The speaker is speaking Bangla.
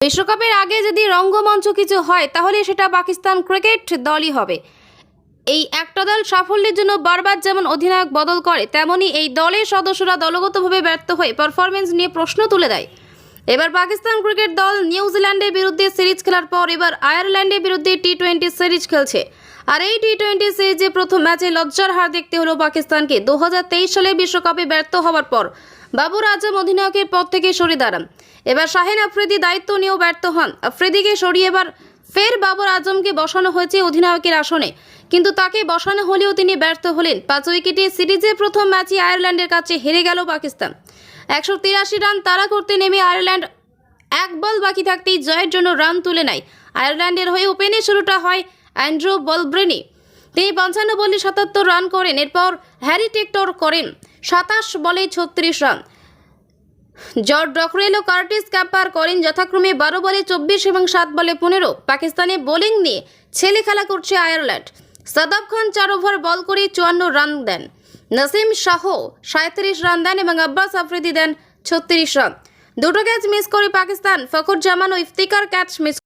বিশ্বকাপের আগে যদি রঙ্গমঞ্চ কিছু হয়, তাহলে সেটা পাকিস্তান ক্রিকেট দলই হবে। এই একটা দল সাফল্যের জন্য বারবার যেমন অধিনায়ক বদল করে, তেমনি এই দলের সদস্যরা দলগতভাবে ব্যর্থ হয়ে পারফরমেন্স নিয়ে প্রশ্ন তুলে দেয়। এবার পাকিস্তান ক্রিকেট দল নিউজিল্যান্ডের বিরুদ্ধে সিরিজ খেলার পর এবার আয়ারল্যান্ডের বিরুদ্ধে টি টোয়েন্টি সিরিজ খেলছে। আর এই টি টোয়েন্টি সিরিজে প্রথম ম্যাচে লজ্জার হার দেখতে হলো পাকিস্তানকে। দু হাজার তেইশ সালে বিশ্বকাপে ব্যর্থ হওয়ার পর বাবুর আজম অধিনায়কের পদ থেকে সরে দাঁড়ান। এবার শাহেন আফ্রিদি দায়িত্ব নিয়েও ব্যর্থ হন। আফ্রিদিকে সরিয়ে এবার ফের বাবর আজমকে বসানো হয়েছে অধিনায়কের আসনে। কিন্তু তাকে বসানো হলেও তিনি ব্যর্থ হলেন। পাঁচ উইকেটে সিরিজে প্রথম ম্যাচে আয়ারল্যান্ডের কাছে হেরে গেল পাকিস্তান। একশো তিরাশি রান তাড়া করতে নেমে আয়ারল্যান্ড এক বল বাকি থাকতেই জয়ের জন্য রান তুলে নেয়। আয়ারল্যান্ডের হয়ে ওপেনে শুরুটা হয় অ্যান্ড্রু বলব্রেনি। তিনি পঞ্চান্ন বলে সাতাত্তর রান করেন। এরপর হ্যারি টেক্টর করেন। সাতাশ বলে ছত্রিশ রান। জর্জ ডকরেল ও কার্টিস ক্যাপার, করেন যথাক্রমে বারো বলে চব্বিশ এবং সাত বলে পনেরো। পাকিস্তানে বোলিং নিয়ে ছেলে খেলা করছে আয়ারল্যান্ড। সাদাব খান চার ওভার বল করে চুয়ান্ন রান দেন। নাসিম শাহ সাঁত্রিশ রান দেন এবং আব্বাস আফ্রিদি দেন ছত্রিশ রান। দুটো ক্যাচ মিস করে পাকিস্তান। ফখর জামান ও ইফতিকার ক্যাচ মিস